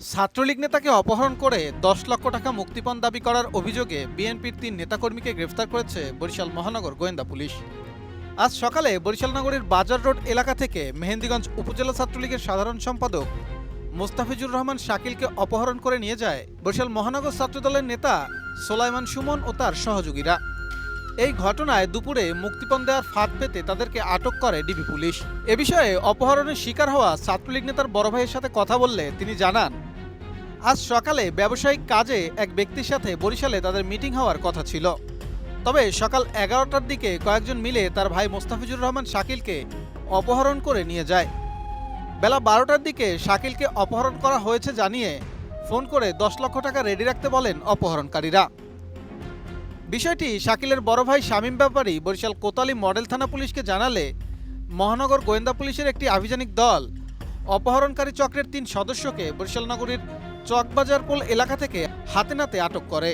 ছাত্রলীগ নেতাকে অপহরণ করে দশ লক্ষ টাকা মুক্তিপণ দাবি করার অভিযোগে বিএনপির তিন নেতাকর্মীকে গ্রেফতার করেছে বরিশাল মহানগর গোয়েন্দা পুলিশ। আজ সকালে বরিশাল নগরীর বাজার রোড এলাকা থেকে মেহেন্দিগঞ্জ উপজেলা ছাত্রলীগের সাধারণ সম্পাদক মোস্তাফিজুর রহমান শাকিলকে অপহরণ করে নিয়ে যায় বরিশাল মহানগর ছাত্রদলের নেতা সোলাইমান সুমন ও তার সহযোগীরা। এই ঘটনায় দুপুরে মুক্তিপণ দেওয়ার ফাঁদ পেতে তাদেরকে আটক করে ডিবি পুলিশ। এ বিষয়ে অপহরণের শিকার হওয়া ছাত্রলীগ নেতার বড় ভাইয়ের সাথে কথা বললে তিনি জানান আজ সকালে ব্যবসায়িক কাজে এক ব্যক্তির সাথে বরিশালে তাদের মিটিং হওয়ার কথা ছিল। তবে সকাল এগারোটার দিকে কয়েকজন মিলে তার ভাই মোস্তাফিজুর রহমান শাকিলকে অপহরণ করে নিয়ে যায়। বেলা বারোটার দিকে শাকিলকে অপহরণ করা হয়েছে জানিয়ে ফোন করে দশ লক্ষ টাকা রেডি রাখতে বলেন অপহরণকারীরা। বিষয়টি শাকিলের বড় ভাই শামীম ব্যাপারী বরিশাল কোতালি মডেল থানা পুলিশকে জানালে মহানগর গোয়েন্দা পুলিশের একটি আভিযানিক দল অপহরণকারী চক্রের তিন সদস্যকে বরিশাল নগরীর চকবাজার পোল এলাকা থেকে হাতে নাতে আটক করে।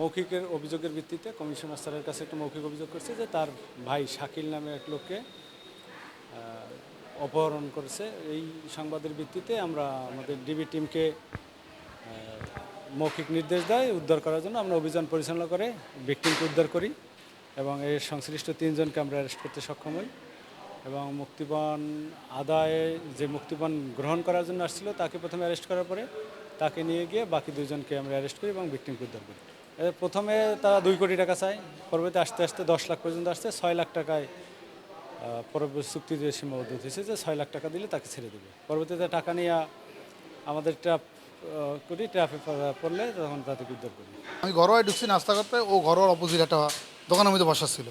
মৌখিকের অভিযোগের ভিত্তিতে কমিশনার স্যারের কাছে একটা মৌখিক অভিযোগ করছে যে তার ভাই শাকিল নামে এক লোককে অপহরণ করেছে। এই সংবাদের ভিত্তিতে আমরা আমাদের ডিবি টিমকে মৌখিক নির্দেশ দেয় উদ্ধার করার জন্য। আমরা অভিযান পরিচালনা করে ভিকটিমকে উদ্ধার করি এবং এর সংশ্লিষ্ট তিনজনকে আমরা অ্যারেস্ট করতে সক্ষম হই। এবং মুক্তিপণ আদায়ে যে মুক্তিপণ গ্রহণ করার জন্য আসছিল, তাকে প্রথমে অ্যারেস্ট করার পরে তাকে নিয়ে গিয়ে বাকি দুজনকে আমরা অ্যারেস্ট করি এবং ভিকটিমকে উদ্ধার করি। প্রথমে তারা দুই কোটি টাকা চায়, পরবর্তীতে আস্তে আস্তে দশ লাখ পর্যন্ত আসছে, ছয় লাখ টাকায় পরবর্তী চুক্তিতে সীমাবদ্ধ হয়েছে যে ছয় লাখ টাকা দিলে তাকে ছেড়ে দেবে। পরবর্তীতে টাকা নিয়ে আমাদের ট্র্যাপ করি ট্র্যাপে পড়লে তখন তাদেরকে উদ্ধার করি। আমি ঘরোয়ায় ঢুকছি নাস্তা করতে, ও ঘরোয়ার অপোজিট একটা দোকানের মধ্যে বসা ছিল।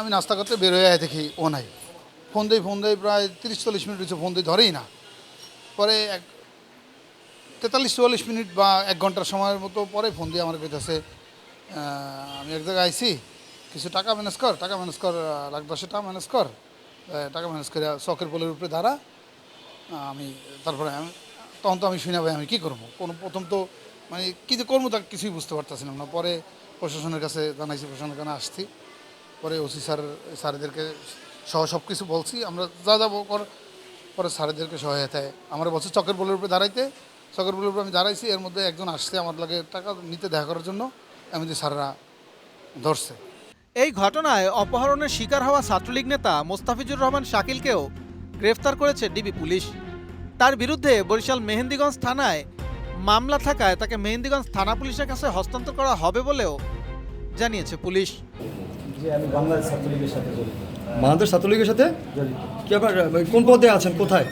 আমি নাস্তা করতে বের হয়ে আয় দেখি ও নাই। ফোন দেই ফোন দেই প্রায় তিরিশ চল্লিশ মিনিট হচ্ছে ফোন দিই ধরেই না। পরে এক তেতাল্লিশ, চুয়াল্লিশ মিনিট বা এক ঘণ্টার সময়ের মতো পরে ফোন দিয়ে আমার কাছে আমি এক জায়গায় আইছি, কিছু টাকা ম্যানেজ কর, টাকা ম্যানেজ কর লাখ দশের টাকা ম্যানেজ কর টাকা ম্যানেজ করে শখের পোলের উপরে দাঁড়া আমি তারপরে আমি, তখন তো আমি শুনে ভাই, আমি কী করব? কোনো প্রথম তো মানে কী যে করব তা কিছুই বুঝতে পারতেছিলাম না। পরে প্রশাসনের কাছে জানাইছি, প্রশাসনের কাছে আসছি, পরে ওসি স্যার, স্যারেদেরকে সহ সব কিছু বলছি, আমরা যা যাব পরে স্যারেদেরকে সহায়তায়, আমার বলছে চকের বলের উপরে দাঁড়াইতে চকের বলের আমি দাঁড়াইছি এর মধ্যে একজন আসছে আমার লাগে টাকা নিতে দেখা করার জন্য এমনি স্যাররা ধরছে। এই ঘটনায় অপহরণের শিকার হওয়া ছাত্রলীগ নেতা মোস্তাফিজুর রহমান শাকিলকেও গ্রেফতার করেছে ডিবি পুলিশ। তার বিরুদ্ধে বরিশাল মেহেন্দিগঞ্জ থানায় মামলা থাকায় তাকে মেহেন্দিগঞ্জ থানা পুলিশের কাছে হস্তান্তর করা হবে বলেও জানিয়েছে পুলিশ। বাংলাদেশ ছাত্রলীগের সাথে জড়িত। বাংলাদেশ ছাত্রলীগের সাথে? জড়িত। কি আপনার কোন পদে আছেন? কোথায়?